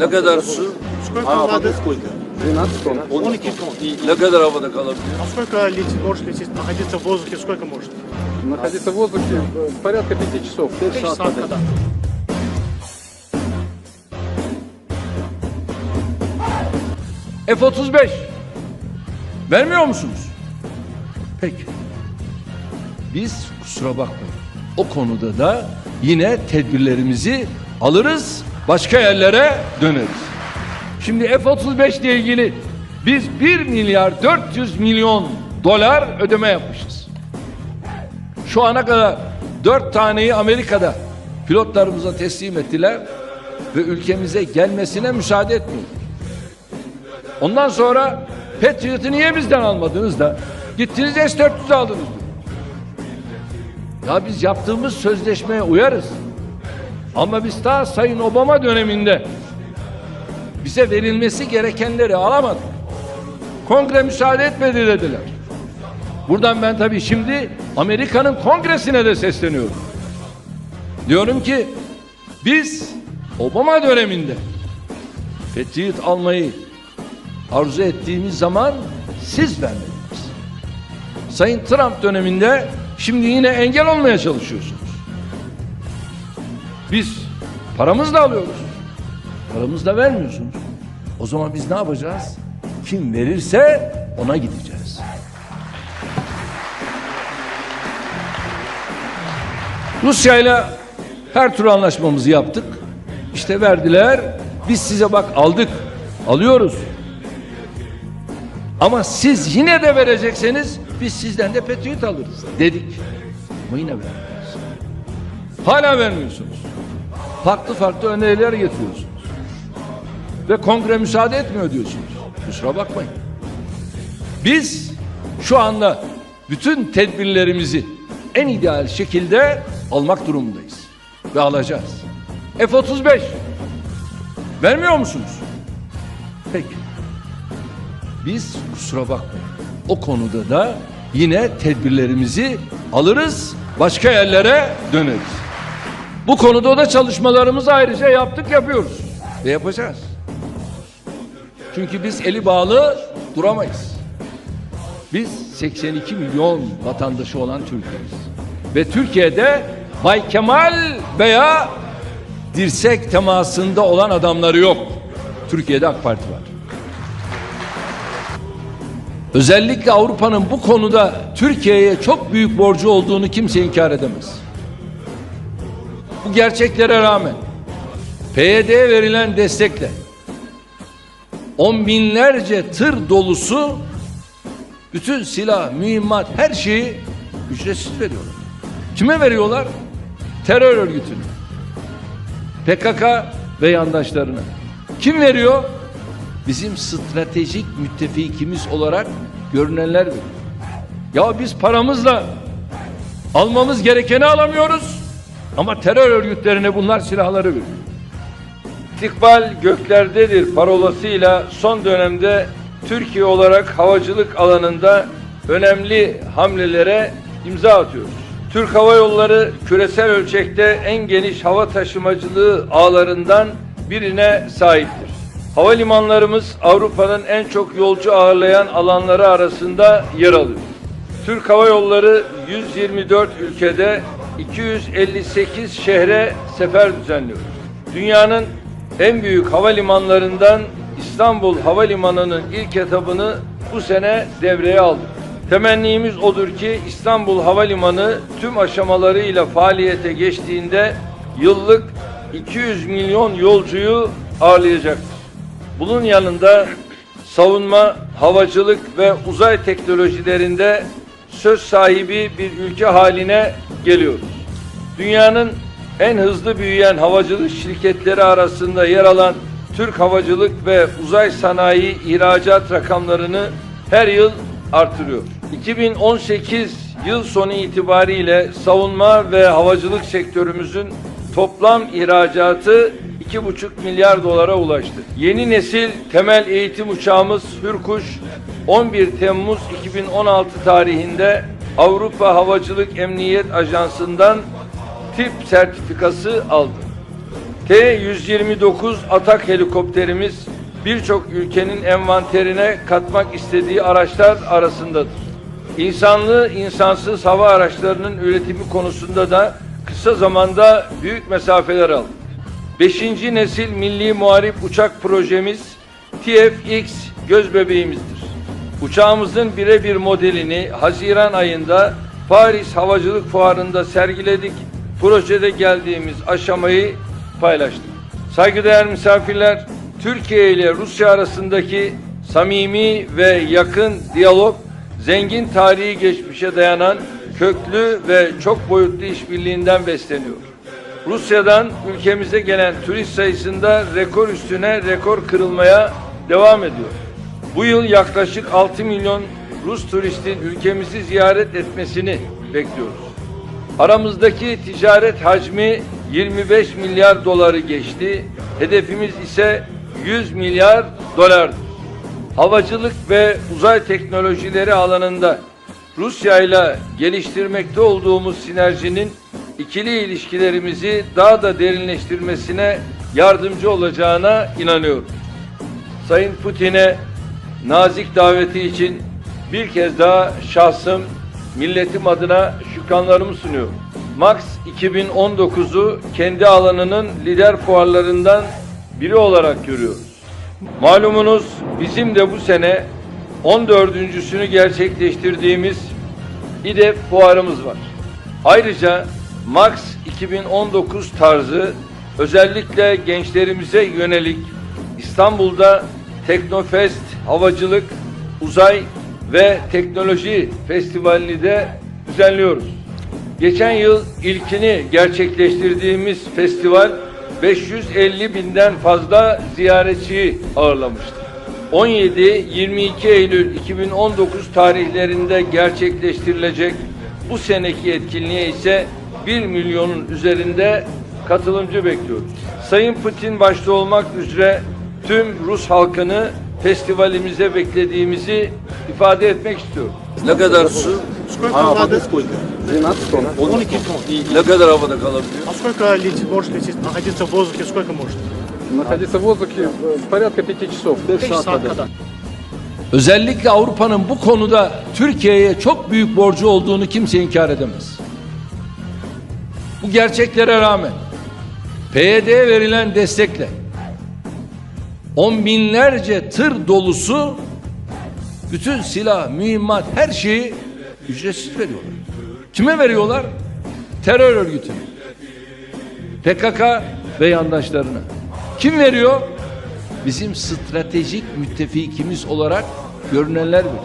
Ne kadar su? Сколько воды? 12 тонн. 12 тонн. Ne kadar havada kalabiliyor? А сколько летит, может лететь, находиться в воздухе, сколько может? Находиться в воздухе э, порядка 5 часов. 5 часов когда? F-35. Vermiyor musunuz? Peki. Biz kusura bakmayın. O konuda da yine tedbirlerimizi alırız, başka yerlere döneriz. Şimdi F-35 ile ilgili biz 1 milyar 400 milyon dolar ödeme yapmışız. Şu ana kadar 4 taneyi Amerika'da pilotlarımıza teslim ettiler ve ülkemize gelmesine müsaade etmiyor. Ondan sonra Patriot'ı niye bizden almadınız da gittiniz S-400 aldınız diyor. Ya biz yaptığımız sözleşmeye uyarız. Ama biz daha Sayın Obama döneminde bize verilmesi gerekenleri alamadık. Kongre müsaade etmedi dediler. Buradan ben tabii şimdi Amerika'nın kongresine de sesleniyorum. Diyorum ki biz Obama döneminde Patriot almayı arzu ettiğimiz zaman siz vermediniz. Sayın Trump döneminde şimdi yine engel olmaya çalışıyorsunuz. Biz paramızla alıyoruz. Paramızla vermiyorsunuz. O zaman biz ne yapacağız? Kim verirse ona gideceğiz. Rusya ile her tür anlaşmamızı yaptık. İşte verdiler. Biz size bak aldık. Alıyoruz. Ama siz yine de verecekseniz biz sizden de Patriot alırız dedik. Ama yine vermiyorsunuz. Hala vermiyorsunuz. Farklı farklı öneriler getiriyorsunuz. Ve kongre müsaade etmiyor diyorsunuz. Kusura bakmayın. Biz şu anda bütün tedbirlerimizi en ideal şekilde almak durumundayız. Ve alacağız. F-35 vermiyor musunuz? Peki. Biz kusura bakmayın. O konuda da yine tedbirlerimizi alırız, başka yerlere döneriz. Bu konuda da çalışmalarımızı ayrıca yaptık, yapıyoruz ve yapacağız. Çünkü biz eli bağlı duramayız. Biz 82 milyon vatandaşı olan Türkiye'yiz. Ve Türkiye'de Bay Kemal veya dirsek temasında olan adamları yok. Türkiye'de AK Parti var. Özellikle Avrupa'nın bu konuda Türkiye'ye çok büyük borcu olduğunu kimse inkar edemez. Bu gerçeklere rağmen PYD'ye verilen destekle on binlerce tır dolusu bütün silah, mühimmat, her şeyi ücretsiz veriyorlar. Kime veriyorlar? Terör örgütüne. PKK ve yandaşlarına. Kim veriyor? Bizim stratejik müttefikimiz olarak görünenler veriyor. Ya biz paramızla almamız gerekeni alamıyoruz ama terör örgütlerine bunlar silahları veriyor. İstikbal göklerdedir parolasıyla son dönemde Türkiye olarak havacılık alanında önemli hamlelere imza atıyoruz. Türk Hava Yolları küresel ölçekte en geniş hava taşımacılığı ağlarından birine sahiptir. Havalimanlarımız Avrupa'nın en çok yolcu ağırlayan alanları arasında yer alıyor. Türk Hava Yolları 124 ülkede 258 şehre sefer düzenliyor. Dünyanın en büyük havalimanlarından İstanbul Havalimanı'nın ilk etabını bu sene devreye aldık. Temennimiz odur ki İstanbul Havalimanı tüm aşamalarıyla faaliyete geçtiğinde yıllık 200 milyon yolcuyu ağırlayacaktır. Bunun yanında savunma, havacılık ve uzay teknolojilerinde söz sahibi bir ülke haline geliyoruz. Dünyanın en hızlı büyüyen havacılık şirketleri arasında yer alan Türk Havacılık ve Uzay Sanayi ihracat rakamlarını her yıl artırıyor. 2018 yıl sonu itibariyle savunma ve havacılık sektörümüzün toplam ihracatı 2,5 milyar dolara ulaştı. Yeni nesil temel eğitim uçağımız Hürkuş 11 Temmuz 2016 tarihinde Avrupa Havacılık Emniyet Ajansı'ndan tip sertifikası aldı. T-129 atak helikopterimiz birçok ülkenin envanterine katmak istediği araçlar arasındadır. İnsanlı, insansız hava araçlarının üretimi konusunda da kısa zamanda büyük mesafeler aldık. Beşinci nesil milli muharip uçak projemiz TFX göz bebeğimizdir. Uçağımızın birebir modelini Haziran ayında Paris Havacılık Fuarı'nda sergiledik. Projede geldiğimiz aşamayı paylaştık. Saygıdeğer misafirler, Türkiye ile Rusya arasındaki samimi ve yakın diyalog, zengin tarihi geçmişe dayanan köklü ve çok boyutlu işbirliğinden besleniyor. Rusya'dan ülkemize gelen turist sayısında rekor üstüne rekor kırılmaya devam ediyor. Bu yıl yaklaşık 6 milyon Rus turistin ülkemizi ziyaret etmesini bekliyoruz. Aramızdaki ticaret hacmi 25 milyar doları geçti. Hedefimiz ise 100 milyar dolardır. Havacılık ve uzay teknolojileri alanında Rusya ile geliştirmekte olduğumuz sinerjinin ikili ilişkilerimizi daha da derinleştirmesine yardımcı olacağına inanıyorum. Sayın Putin'e nazik daveti için bir kez daha şahsım, milletim adına şükranlarımı sunuyorum. Max 2019'u kendi alanının lider fuarlarından biri olarak görüyoruz. Malumunuz bizim de bu sene 14.sünü gerçekleştirdiğimiz İDEF fuarımız var. Ayrıca Max 2019 tarzı özellikle gençlerimize yönelik İstanbul'da Teknofest, Havacılık, Uzay ve Teknoloji Festivali'ni de düzenliyoruz. Geçen yıl ilkini gerçekleştirdiğimiz festival 550 binden fazla ziyaretçiyi ağırlamıştı. 17-22 Eylül 2019 tarihlerinde gerçekleştirilecek bu seneki etkinliğe ise 1 milyonun üzerinde katılımcı bekliyoruz. Sayın Putin başta olmak üzere tüm Rus halkını festivalimize beklediğimizi ifade etmek istiyorum. Ne kadar su? Сколько А воды воды? сколько? 12 тонн. 12 тонн. Ne kadar havada kalabiliyor? А сколько летит, может лететь, находиться в воздухе, сколько может? Находиться в воздухе э, порядка 5 часов. 5 saat kadar. Özellikle Avrupa'nın bu konuda Türkiye'ye çok büyük borcu olduğunu kimse inkar edemez. Bu gerçeklere rağmen PYD'ye verilen destekle on binlerce tır dolusu bütün silah, mühimmat, her şeyi ücretsiz veriyorlar. Kime veriyorlar? Terör örgütüne. PKK ve yandaşlarına. Kim veriyor? Bizim stratejik müttefikimiz olarak görünenler veriyor.